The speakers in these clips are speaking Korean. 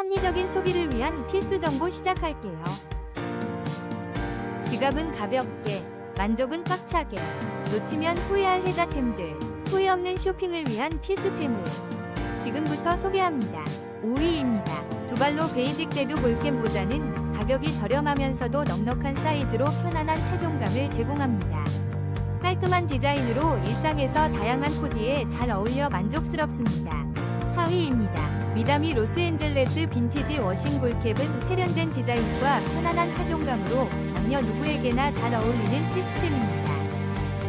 합리적인 소비를 위한 필수 정보 시작할게요. 지갑은 가볍게, 만족은 꽉차게, 놓치면 후회할 혜자템들, 후회 없는 쇼핑을 위한 필수템을 지금부터 소개합니다. 5위입니다. 두 발로 베이직 대두 볼캡 모자는 가격이 저렴하면서도 넉넉한 사이즈로 편안한 착용감을 제공합니다. 깔끔한 디자인으로 일상에서 다양한 코디에 잘 어울려 만족스럽습니다. 4위입니다. 미다미 로스앤젤레스 빈티지 워싱 볼캡은 세련된 디자인과 편안한 착용감으로 남녀 누구에게나 잘 어울리는 필수템입니다.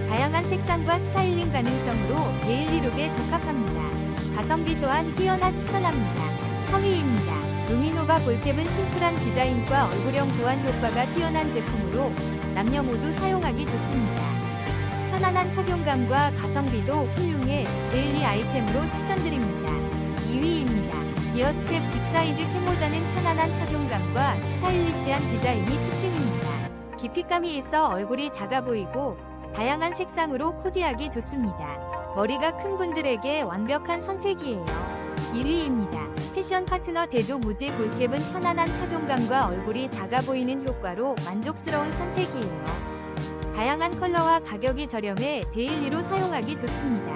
다양한 색상과 스타일링 가능성으로 데일리 룩에 적합합니다. 가성비 또한 뛰어나 추천합니다. 3위입니다. 루미노바 볼캡은 심플한 디자인과 얼굴형 보완 효과가 뛰어난 제품으로 남녀 모두 사용하기 좋습니다. 편안한 착용감과 가성비도 훌륭해 데일리 아이템으로 추천드립니다. 2위입니다. 디어스텝 빅사이즈 캐모자는 편안한 착용감과 스타일리시한 디자인이 특징입니다. 깊이감이 있어 얼굴이 작아 보이고 다양한 색상으로 코디하기 좋습니다. 머리가 큰 분들에게 완벽한 선택이에요. 1위입니다. 패션 파트너 대도 무지 볼캡은 편안한 착용감과 얼굴이 작아 보이는 효과로 만족스러운 선택이에요. 다양한 컬러와 가격이 저렴해 데일리로 사용하기 좋습니다.